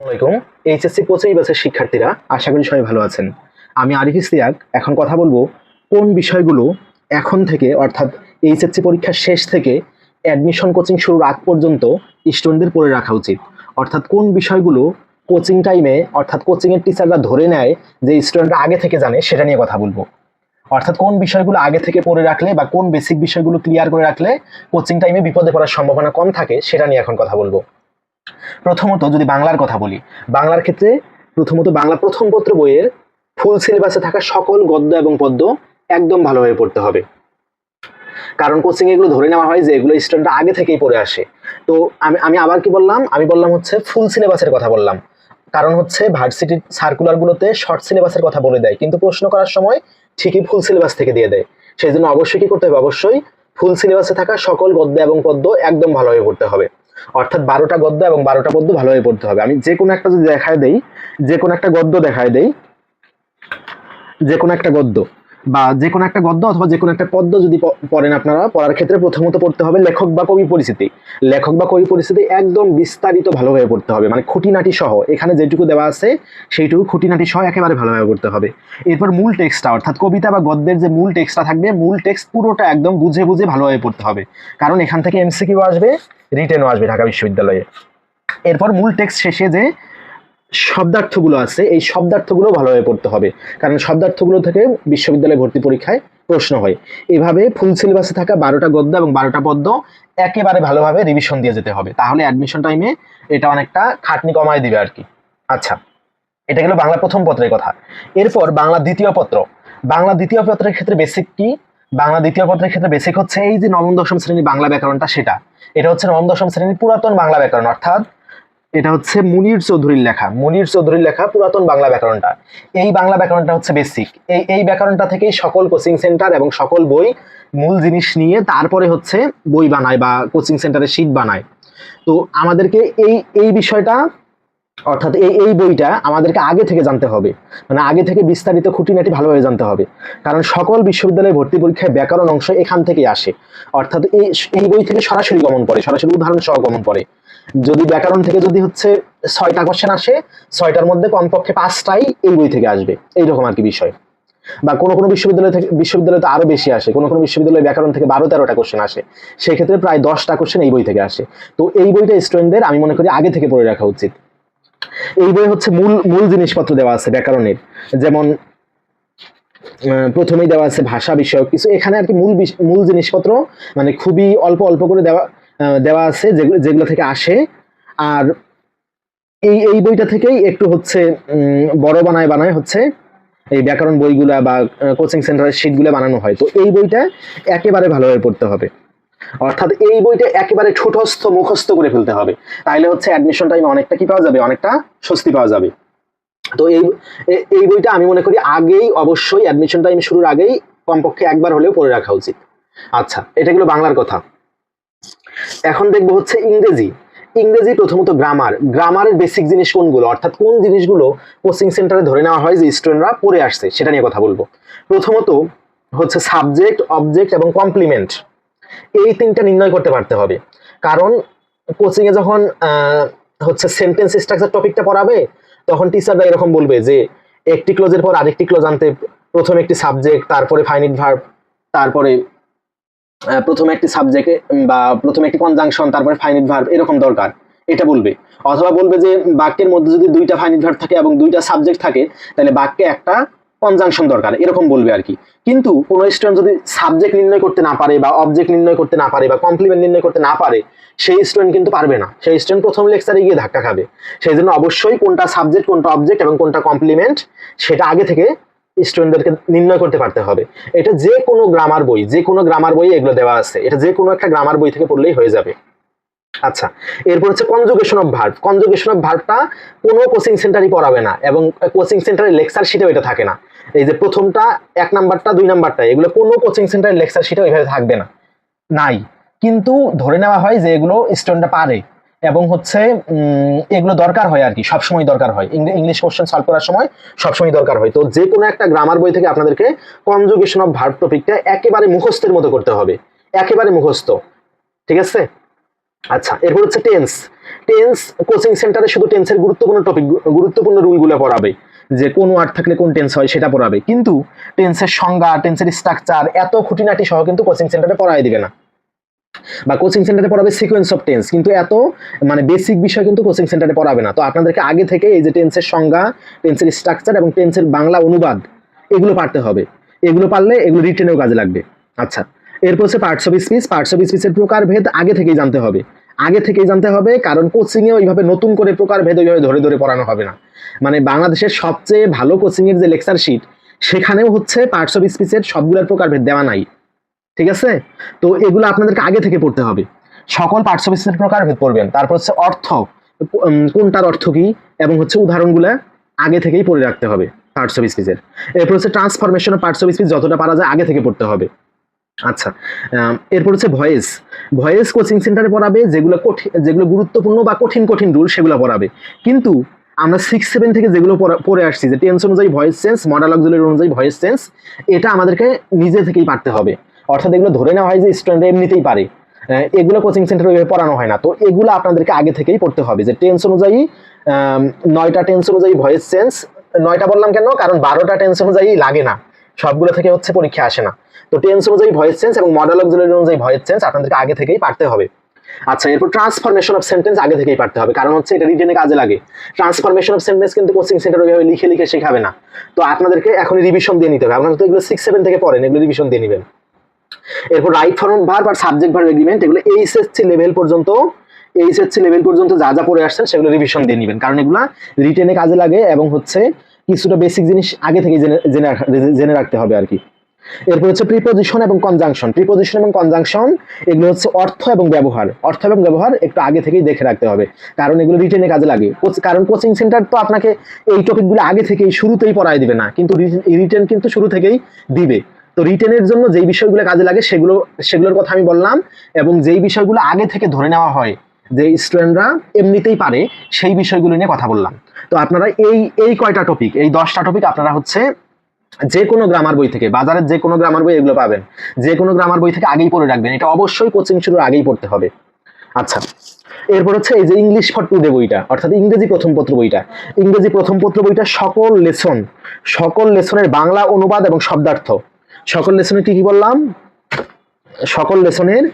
আসসালামাইকুম এইচএসসি পঁচিশ বছর শিক্ষার্থীরা, আশা করি সবাই ভালো আছেন। আমি আরিফ ইস্তিয়াক, এখন কথা বলব কোন বিষয়গুলো এখন থেকে, অর্থাৎ এইচএসসি পরীক্ষার শেষ থেকে অ্যাডমিশন কোচিং শুরুর আগ পর্যন্ত স্টুডেন্টদের পড়ে রাখা উচিত। অর্থাৎ কোন বিষয়গুলো কোচিং টাইমে অর্থাৎ কোচিংয়ের টিচাররা ধরে নেয় যে স্টুডেন্টরা আগে থেকে জানে, সেটা নিয়ে কথা বলব। অর্থাৎ কোন বিষয়গুলো আগে থেকে পড়ে রাখলে বা কোন বেসিক বিষয়গুলো ক্লিয়ার করে রাখলে কোচিং টাইমে বিপদে পড়ার সম্ভাবনা কম থাকে, সেটা নিয়ে এখন কথা বলব। প্রথমত যদি বাংলার কথা বলি, বাংলার ক্ষেত্রে প্রথমত বাংলা প্রথম পত্র বইয়ের ফুল সিলেবাসে থাকা সকল গদ্য এবং পদ্য একদম ভালোভাবে পড়তে হবে। কারণ কোচিং এগুলো ধরে নেওয়া হয় যে এগুলো স্টুডেন্টরা আগে থেকেই পড়ে আসে। তো আমি আমি আবার কি বললাম? আমি বললাম হচ্ছে ফুল সিলেবাসের কথা বললাম। কারণ হচ্ছে ভার্সিটির সার্কুলারগুলোতে শর্ট সিলেবাসের কথা বলে দেয়। কিন্তু প্রশ্ন করার সময় ঠিকই ফুল সিলেবাস থেকে দিয়ে দেয়। সেই জন্য অবশ্যই কি করতে হবে? অবশ্যই ফুল সিলেবাসে থাকা সকল গদ্য এবং পদ্য একদম ভালোভাবে পড়তে হবে। অর্থাৎ বারোটা গদ্য এবং বারোটা পদ্য ভালোভাবে পড়তে হবে। আমি যে কোনো একটা যদি দেখায় দেই, যে কোনো একটা গদ্য দেখায় দেই, যে কোনো একটা গদ্য। বা যে কোনো একটা গদ্য অথবা যে কোনো একটা পদ্য যদি পড়েন আপনারা, পড়ার ক্ষেত্রে প্রথমত পড়তে হবে লেখক বা কবি পরিস্থিতি। লেখক বা কবি পরিস্থিতি একদম বিস্তারিত ভালোভাবে পড়তে হবে মানে খুঁটিনাটি সহ। এখানে যেটুকু দেওয়া আছে, সেইটুকু খুঁটিনাটি সহ একেবারে ভালোভাবে পড়তে হবে। এরপর মূল টেক্সটটা, অর্থাৎ কবিতা বা গদ্যের যে মূল টেক্সটটা থাকবে, মূল টেক্সট পুরোটা একদম বুঝে বুঝে ভালোভাবে পড়তে হবে। কারণ এখান থেকে এমসিকিউ আসবে রিটেনও আসবে ঢাকা বিশ্ববিদ্যালয়ে। এরপর মূল টেক্সট শেষে যে শব্দার্থগুলো আছে, এই শব্দার্থগুলো ভালোভাবে পড়তে হবে। কারণ শব্দার্থগুলো থেকে বিশ্ববিদ্যালয় ভর্তি পরীক্ষায় প্রশ্ন হয়। এভাবে ফুল সিলেবাসে থাকা বারোটা গদ্য এবং বারোটা পদ্য একেবারে ভালোভাবে রিভিশন দিয়ে যেতে হবে। তাহলে অ্যাডমিশন টাইমে এটা অনেকটা খাটনি কমায় দিবে আর কি আচ্ছা এটা গেল বাংলা প্রথম পত্রের কথা। এরপর বাংলা দ্বিতীয় পত্র। বাংলা দ্বিতীয় পত্রের ক্ষেত্রে বেসিক কি? বাংলা দ্বিতীয় পত্রের ক্ষেত্রে বেসিক হচ্ছে এই যে নবম দশম শ্রেণির বাংলা ব্যাকরণটা সেটা। এটা হচ্ছে নবম দশম শ্রেণির পুরাতন বাংলা ব্যাকরণ, অর্থাৎ এটা হচ্ছে মুনির চৌধুরীর লেখা। মুনির চৌধুরীর লেখা পুরাতন বাংলা ব্যাকরণটা। এই বাংলা ব্যাকরণটা হচ্ছে বেসিক এই এই ব্যাকরণটা থেকেই সকল কোচিং সেন্টার এবং সকল বই মূল জিনিস নিয়ে তারপরে হচ্ছে বই বানায় বা কোচিং সেন্টারে শিট বানায়। তো আমাদেরকে এই এই বিষয়টা, অর্থাৎ এই এই বইটা আমাদেরকে আগে থেকে জানতে হবে। মানে আগে থেকে বিস্তারিত খুঁটিনাটি ভালোভাবে জানতে হবে। কারণ সকল বিশ্ববিদ্যালয়ে ভর্তি পরীক্ষায় ব্যাকরণ অংশ এখান থেকেই আসে। অর্থাৎ এই এই বই থেকে সরাসরি গমন পড়ে, সরাসরি উদাহরণ সহ গমন পড়ে। যদি ব্যাকরণ থেকে যদি হচ্ছে ছয়টা কোশ্চেন আসে, ছয়টার মধ্যে কমপক্ষে পাঁচটাই এই বই থেকে আসবে। এইরকম আর কি বিষয়। বা কোনো কোনো বিশ্ববিদ্যালয় থেকে বিশ্ববিদ্যালয়ে তো আরও বেশি আসে, কোনো কোনো বিশ্ববিদ্যালয়ে ব্যাকরণ থেকে বারো তেরোটা কোশ্চেন আসে, সেক্ষেত্রে প্রায় দশটা কোশ্চেন এই বই থেকে আসে। তো এই বইটা স্টুডেন্টদের আমি মনে করি, আগে থেকে পড়ে রাখা উচিত। এই বই হচ্ছে মূল মূল জিনিসপত্র দেওয়া আছে ব্যাকরণের। যেমন প্রথমেই দেওয়া আছে ভাষা বিষয়ক কিছু। এখানে আর কি মূল মূল জিনিসপত্র মানে খুবই অল্প অল্প করে দেওয়া দেওয়া আছে যেগুলো থেকে আসে। আর এই এই বইটা থেকেই একটু হচ্ছে বড় বানায় বানায় হচ্ছে এই ব্যাকরণ বইগুলা বা কোচিং সেন্টারের শিটগুলো বানানো হয়। তো এই বইটা একেবারে ভালোভাবে পড়তে হবে। অর্থাৎ এই বইটা একেবারে ঠুটস্থ মুখস্থ করে ফেলতে হবে। তাইলে হচ্ছে অ্যাডমিশন টাইমে অনেকটা কি পাওয়া যাবে? অনেকটা স্বস্তি পাওয়া যাবে। তো এই এই বইটা আমি মনে করি আগেই অবশ্যই অ্যাডমিশন টাইম শুরুর আগেই কমপক্ষে একবার হলেও পড়ে রাখা উচিত। আচ্ছা এটা গেলো বাংলার কথা। এখন দেখব হচ্ছে ইংরেজি। ইংরেজি প্রথমত গ্রামার গ্রামারের বেসিক জিনিস কোনগুলো? অর্থাৎ কোন জিনিসগুলো কোচিং সেন্টারে ধরে নেওয়া হয় যে স্টুডেন্টরা পড়ে আসছে, সেটা নিয়ে কথা বলব। প্রথমত হচ্ছে সাবজেক্ট অবজেক্ট এবং কমপ্লিমেন্ট এই তিনটা নির্ণয় করতে পারতে হবে। কারণ কোচিং এ যখন হচ্ছে সেন্টেন্স স্ট্রাকচার টপিকটা পড়াবে, তখন টিচাররা এরকম বলবে যে, একটি ক্লোজের পর আরেকটি ক্লোজ আনতে প্রথমে একটি সাবজেক্ট তারপরে ফাইনিট ভার্ব তারপরে প্রথমে একটি সাবজেক্ট বা প্রথমে একটি কনজাংশন তারপরে ফাইনিট ভার্ব এরকম দরকার। এটা বলবে। অথবা বলবে যে, বাক্যের মধ্যে যদি দুইটা ফাইনিট ভার্ব থাকে এবং দুইটা সাবজেক্ট থাকে, তাহলে বাক্যে একটা কনজাংশন দরকার, এরকম বলবে আর কি। কিন্তু কোনো স্টুডেন্ট যদি সাবজেক্ট নির্ণয় করতে না পারে, বা অবজেক্ট নির্ণয় করতে না পারে, বা কমপ্লিমেন্ট নির্ণয় করতে না পারে, সেই স্টুডেন্ট কিন্তু পারবে না। সেই স্টুডেন্ট প্রথম লেকচারে গিয়ে ধাক্কা খাবে। সেই জন্য অবশ্যই কোনটা সাবজেক্ট কোনটা অবজেক্ট এবং কোনটা কমপ্লিমেন্ট সেটা আগে থেকে স্টুডেন্টদেরকে নির্ণয় করতে পারতে হবে। এটা যে কোনো গ্রামার বই, যে কোনো গ্রামার বই এগুলো দেওয়া আছে। এটা যে কোনো একটা গ্রামার বই থেকে পড়লেই হয়ে যাবে। আচ্ছা এরপর হচ্ছে conjugation of verb conjugation of ভার্বটা কোনো কোচিং সেন্টারই পড়াবে না এবং কোচিং সেন্টারের লেকচার শিটেও এটা থাকে না। এই যে প্রথমটা, এক নাম্বারটা, দুই নাম্বারটা, এগুলো কোনো কোচিং সেন্টারের লেকচার শিটেও এভাবে থাকবে না। নাই। কিন্তু ধরে নেওয়া হয় যে এগুলো স্টুডেন্টরা পারে। এবং হচ্ছে এগুলো দরকার হয় আর কি, সবসময় দরকার হয়। ইংলিশ কোশ্চেন সলভ করার সময় সবসময় দরকার হয়। তো যে কোনো একটা গ্রামার বই থেকে আপনাদেরকে কনজুগেশন অফ ভার্ব টপিকটা একেবারে মুখস্থের মতো করতে হবে। একেবারে মুখস্থ। ঠিক আছে? আচ্ছা এরপর হচ্ছে টেন্স টেন্স কোচিং সেন্টারে শুধু টেন্সের গুরুত্বপূর্ণ টপিক গুরুত্বপূর্ণ রুলগুলো পড়াবে। যে কোন ওয়ার্ড থাকলে কোন টেন্স হয় সেটা পড়াবে। কিন্তু টেন্সের সংজ্ঞা টেন্সের স্ট্রাকচার এত খুঁটিনাটি সহ কিন্তু কোচিং সেন্টারে পড়াই দিবে না। বা কোচিং সেন্টারে পড়াবে সিকোয়েন্স অফ টেন্স কিন্তু এত মানে বেসিক বিষয় কিন্তু কোচিং সেন্টারে পড়াবে না। তো আপনাদেরকে আগে থেকে এই যে টেন্সের সংজ্ঞা টেন্সের স্ট্রাকচার এবং টেন্সের বাংলা অনুবাদ, এগুলো পারতে হবে। এগুলো পারলে এগুলো রিটেনেও কাজে লাগবে। আচ্ছা এরপর হচ্ছে parts of speech parts of স্পিচের প্রকারভেদ আগে থেকেই জানতে হবে। আগে থেকেই জানতে হবে, কারণ কোচিংয়ে ওইভাবে নতুন করে প্রকারভেদ ওইভাবে ধরে ধরে পড়ানো হবে না। মানে বাংলাদেশের সবচেয়ে ভালো কোচিংয়ের যে লেকচার শিট সেখানেও হচ্ছে পার্টস অফ স্পিচের সবগুলোর প্রকারভেদ দেওয়া নাই। ঠিক আছে? তো এগুলো আপনাদেরকে আগে থেকে পড়তে হবে। সকল পার্টস অফ স্পিচের পড়বেন। তারপর হচ্ছে অর্থ। কোনটার অর্থ কি? এবং হচ্ছে উদাহরণগুলো আগে থেকেই পড়ে রাখতে হবে পার্টস অফ স্পিচের এরপর হচ্ছে transformation of parts of speech যতটা পারা যায় আগে থেকে পড়তে হবে। আচ্ছা এরপর হচ্ছে ভয়েস। ভয়েস কোচিং সেন্টারে পড়াবে, যেগুলো কঠিন যেগুলো গুরুত্বপূর্ণ বা কঠিন কঠিন রুল সেগুলো পড়াবে। কিন্তু আমরা সিক্স সেভেন থেকে যেগুলো পড়া- আসছি, যে টেন্স অনুযায়ী ভয়েস চেঞ্জ মডেল অক্সিলারি অনুযায়ী ভয়েস চেঞ্জ এটা আমাদেরকে নিজে থেকেই পারতে হবে। অর্থাৎ এগুলো ধরে নেওয়া হয় যে স্টুডেন্ট এমনিতেই পারে। এগুলো কোচিং সেন্টারে ওইভাবে পড়ানো হয় না। তো এগুলো আপনাদেরকে আগে থেকেই পড়তে হবে যে টেন্স অনুযায়ী নয়টা টেন্স অনুযায়ী ভয়েস চেঞ্জ নয়টা বললাম কেন? কারণ বারোটা টেন্স অনুযায়ী লাগে না। সবগুলো থেকে হচ্ছে পরীক্ষা আসে না। তো টেন্স অনুযায়ী ভয়েস চেঞ্জ এবং মডেল অক্সিলারি অনুযায়ী ভয়েস চেঞ্জ আপনাদেরকে আগে থেকেই পারতে হবে। আচ্ছা এরপর ট্রান্সফরমেশন অফ সেন্টেন্স আগে থেকেই পারতে হবে। কারণ হচ্ছে এটা রিটেনে কাজে লাগে। ট্রান্সফরমেশন অফ সেন্টেন্স কিন্তু কোচিং সেন্টার ওইভাবে লিখে লিখে শেখাবে না। তো আপনাদেরকে এখন রিভিশন দিয়ে নিতে হবে। আপনারা তো এগুলো সিক্স সেভেন থেকে পড়েন, এগুলো রিভিশন দিয়ে নেবেন। এরপর রাইট ফর্ম ভার্ব আর সাবজেক্ট ভার্ব এগ্রিমেন্ট এগুলো এইচএসসি লেভেল পর্যন্ত এইচএসসি লেভেল পর্যন্ত যা যা পড়ে আসছেন সেগুলো রিভিশন দিয়ে নেবেন। কারণ এগুলা রিটেনে কাজে লাগে এবং হচ্ছে কিছুটা বেসিক জিনিস আগে থেকে জেনে জেনে রাখা- জেনে রাখতে হবে আর কি। এরপর হচ্ছে প্রিপোজিশন এবং কনজাংশন প্রিপোজিশন এবং কনজাংশন এগুলো হচ্ছে অর্থ এবং ব্যবহার। অর্থ এবং ব্যবহার একটু আগে থেকেই দেখে রাখতে হবে। কারণ এগুলো রিটেনে কাজে লাগে। কারণ কোচিং সেন্টার তো আপনাকে এই টপিকগুলো আগে থেকেই শুরুতেই পড়াই দিবে না। কিন্তু রিটেন কিন্তু শুরু থেকেই দিবে। তো রিটেনের জন্য যেই বিষয়গুলো কাজে লাগে সেগুলো, সেগুলোর কথা আমি বললাম এবং যেই বিষয়গুলো আগে থেকে ধরে নেওয়া হয় যে স্টুডেন্টরা এমনিতেই পারে, সেই বিষয়গুলো নিয়ে কথা বললাম। তো আপনারা এই এই কয়টা টপিক এই দশটা টপিক আপনারা হচ্ছে যে কোনো গ্রামার বই থেকে, বাজারের যে কোনো গ্রামার বই এগুলো পাবেন। যে কোনো গ্রামার বই থেকে আগেই পড়ে রাখবেন। এটা অবশ্যই কোচিং শুরুর আগেই পড়তে হবে। আচ্ছা এরপর হচ্ছে এই যে ইংলিশ ফর টুডে বইটা, অর্থাৎ ইংরেজি প্রথম পত্র বইটা। ইংরেজি প্রথম পত্র বইটা সকল লেসন সকল লেসনের বাংলা অনুবাদ এবং শব্দার্থ। সকল লেসনে কি কি বললাম? সকল লেসনের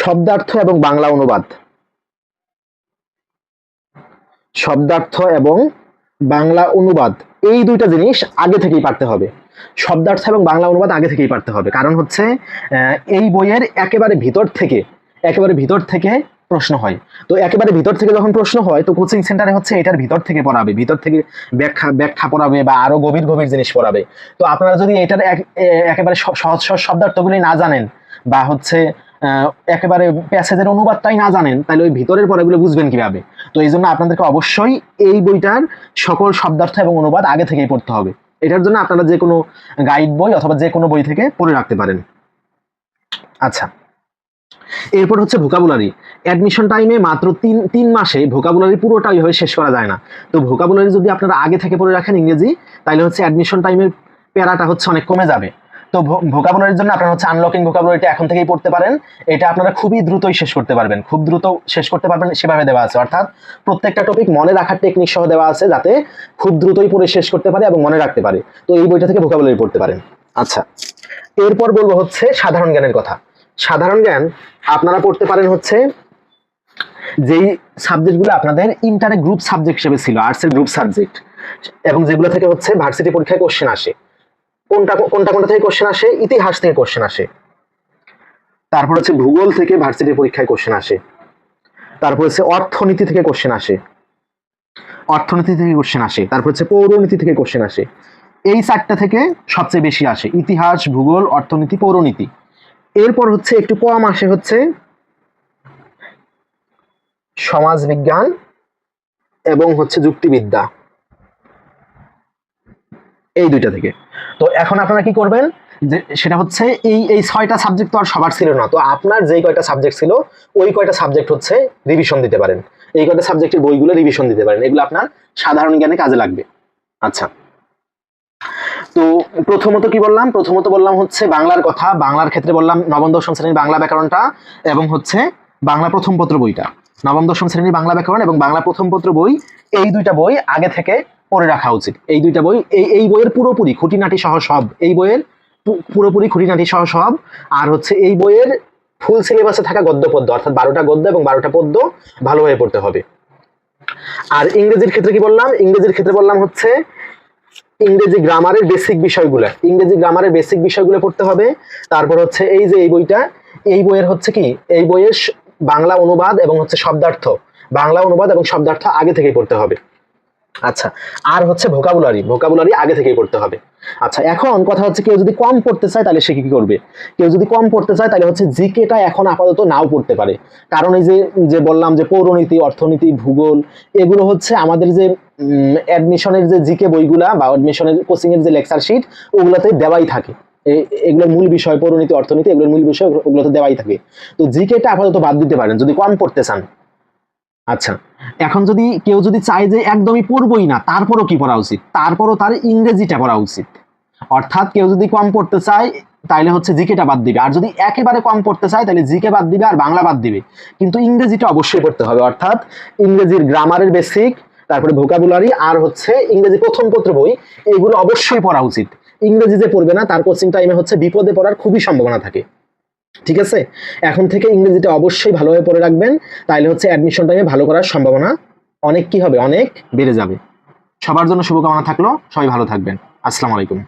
শব্দার্থ এবং বাংলা অনুবাদ। শব্দার্থ এবং বাংলা অনুবাদ। এই দুইটা জিনিস আগে থেকেই পারতে হবে। শব্দার্থ এবং বাংলা অনুবাদ আগে থেকেই পারতে হবে। কারণ হচ্ছে এই বইয়ের একেবারে ভিতর থেকে, একেবারে ভিতর থেকে প্রশ্ন হয়। তো একেবারে ভিতর থেকে যখন প্রশ্ন হয়, তো কোচিং সেন্টারে হচ্ছে এটার ভিতর থেকে পড়াবে, ভিতর থেকে ব্যাখ্যা ব্যাখ্যা পড়াবে বা আরও গভীর গভীর জিনিস পড়াবে। তো আপনারা যদি এটার এক- একেবারে সহজ সহজ শব্দার্থগুলি না জানেন বা হচ্ছে একেবারে প্যাসেজের অনুবাদটাই না জানেন, তাহলে ওই ভিতরের পড়াগুলো বুঝবেন কীভাবে? তো এই জন্য আপনাদেরকে অবশ্যই এই বইটার সকল শব্দার্থ এবং অনুবাদ আগে থেকেই পড়তে হবে। এটার জন্য আপনারা যে কোনো গাইড বই অথবা যে কোনো বই থেকে পড়ে রাখতে পারেন। আচ্ছা। এরপর হচ্ছে ভোকাবুলারি। অ্যাডমিশন টাইমে মাত্র তিন তিন মাসে ভোকাবুলারি পুরোটা ওইভাবে শেষ করা যায় না। তো ভোকাবুলারি যদি আপনারা আগে থেকে পড়ে রাখেন ইংরেজি তাহলে হচ্ছে অ্যাডমিশন টাইমের প্যারাটা হচ্ছে অনেক কমে যাবে। তো ভোকাবুলারির জন্য আপনারা হচ্ছে আনলকিং ভোকাবুলারিটা এখন থেকেই পড়তে পারেন। এটা আপনারা খুবই দ্রুতই শেষ করতে পারবেন। খুব দ্রুত শেষ করতে পারবেন সেভাবে দেওয়া আছে। অর্থাৎ প্রত্যেকটা টপিক মনে রাখার টেকনিক সহ দেওয়া আছে যাতে খুব দ্রুতই পড়ে শেষ করতে পারে এবং মনে রাখতে পারে। তো এই বইটা থেকে ভোকাবুলারি পড়তে পারেন। আচ্ছা এরপর বলব হচ্ছে সাধারণ জ্ঞানের কথা। সাধারণ জ্ঞান আপনারা পড়তে পারেন হচ্ছে যেই সাবজেক্টগুলো আপনাদের ইন্টারে গ্রুপ সাবজেক্ট হিসেবে ছিল আর্টসের গ্রুপ সাবজেক্ট এবং যেগুলো থেকে হচ্ছে ভার্সিটি পরীক্ষায় কোশ্চেন আসে। কোনটা কোনটা কোনটা থেকে কোশ্চেন আসে? ইতিহাস থেকে কোশ্চেন আসে। তারপর হচ্ছে ভূগোল থেকে ভার্সিটি পরীক্ষায় কোশ্চেন আসে। তারপর হচ্ছে অর্থনীতি থেকে কোশ্চেন আসে। অর্থনীতি থেকে কোশ্চেন আসে। তারপর হচ্ছে পৌরনীতি থেকে কোশ্চেন আসে। এই চারটা থেকে সবচেয়ে বেশি আসে। ইতিহাস, ভূগোল, অর্থনীতি, পৌরনীতি। এরপর হচ্ছে একটু কম আসে হচ্ছে সমাজ বিজ্ঞান এবং হচ্ছে যুক্তিবিদ্যা। এই দুইটা থেকে। তো এখন আপনারা কি করবেন? যে সেটা হচ্ছে এই এই ছয়টা সাবজেক্ট তো আর সবার ছিল না। তো আপনার যেই কয়টা সাবজেক্ট ছিল, ওই কয়টা সাবজেক্ট হচ্ছে রিভিশন দিতে পারেন। এই কয়টা সাবজেক্টের বইগুলো রিভিশন দিতে পারেন। এগুলো আপনার সাধারণ জ্ঞানে কাজে লাগবে। আচ্ছা। প্রথমত কি বললাম? প্রথমত বললাম হচ্ছে বাংলার কথা। বাংলার ক্ষেত্রে বললাম নবম, দশম শ্রেণির বাংলা ব্যাকরণটা এবং হচ্ছে বাংলা প্রথম পত্র বইটা। নবম, দশম শ্রেণির বাংলা ব্যাকরণ এবং বাংলা প্রথম পত্র বই, এই দুইটা বই আগে থেকে পড়ে রাখা উচিত। এই দুইটা বই, এই এই বইয়ের পুরোপুরি খুঁটিনাটি সহ সব, এই বইয়ের পুরোপুরি খুঁটিনাটি সহ সব, আর হচ্ছে এই বইয়ের ফুল সিলেবাসে থাকা গদ্য পদ্য, অর্থাৎ বারোটা গদ্য এবং বারোটা পদ্য ভালোভাবে পড়তে হবে। আর ইংরেজির ক্ষেত্রে কি বললাম? ইংরেজির ক্ষেত্রে বললাম হচ্ছে ইংরেজি গ্রামারের বেসিক বিষয়গুলো। ইংরেজি গ্রামারের বেসিক বিষয়গুলো পড়তে হবে। তারপর হচ্ছে এই যে এই বইটা, এই বইয়ের হচ্ছে কি? এই বইয়ের বাংলা অনুবাদ এবং হচ্ছে শব্দার্থ। বাংলা অনুবাদ এবং শব্দার্থ আগে থেকেই পড়তে হবে। আচ্ছা আর হচ্ছে ভোকাবুলারি ভোকাবুলারি আগে থেকেই পড়তে হবে। আচ্ছা এখন কথা হচ্ছে কেউ যদি কম পড়তে চায় তাহলে সে কি করবে? কেউ যদি কম পড়তে চায় তাহলে হচ্ছে জিকেটা এখন আপাতত নাও পড়তে পারে। কারণ এই যে যে বললাম যে পৌরনীতি, অর্থনীতি, ভূগোল, এগুলো হচ্ছে আমাদের যে অ্যাডমিশনের যে জিকে বইগুলা বা অ্যাডমিশনের কোচিং এর যে লেকচার শিট ওগুলোতে দেওয়াই থাকে। এগুলোর মূল বিষয় পৌরনীতি, অর্থনীতি, এগুলোর মূল বিষয় ওগুলোতে দেওয়াই থাকে। তো জিকেটা আপাতত বাদ দিতে পারেন, যদি কম পড়তে চান। আচ্ছা এখন যদি কেউ যদি চায় যে একদমই পড়বই না, তারপরও কি পড়া উচিত? তারপরও তার ইংরেজিটা পড়া উচিত। অর্থাৎ কেউ যদি কম পড়তে চায় তাহলে হচ্ছে জিকেটা বাদ দিবে। আর যদি একেবারে কম পড়তে চায় তাহলে জিকে বাদ দিবে আর বাংলা বাদ দিবে। কিন্তু ইংরেজিটা অবশ্যই পড়তে হবে। অর্থাৎ ইংরেজির গ্রামারের বেসিক তারপরে ভোকাবুলারি আর হচ্ছে ইংরেজি প্রথম পত্র বই, এগুলো অবশ্যই পড়া উচিত। ইংরেজি যে পড়বে না, তার কোচিং টাইমে হচ্ছে বিপদে পড়ার খুবই সম্ভাবনা থাকে। ঠিক আছে? এখন থেকে ইংরেজিটা অবশ্যই ভালোভাবে পড়ে রাখবেন। তাহলে হচ্ছে অ্যাডমিশন টাইমে ভালো করার সম্ভাবনা অনেক কি হবে? অনেক বেড়ে যাবে। সবার জন্য শুভকামনা থাকল। সবাই ভালো থাকবেন। আসসালামু আলাইকুম।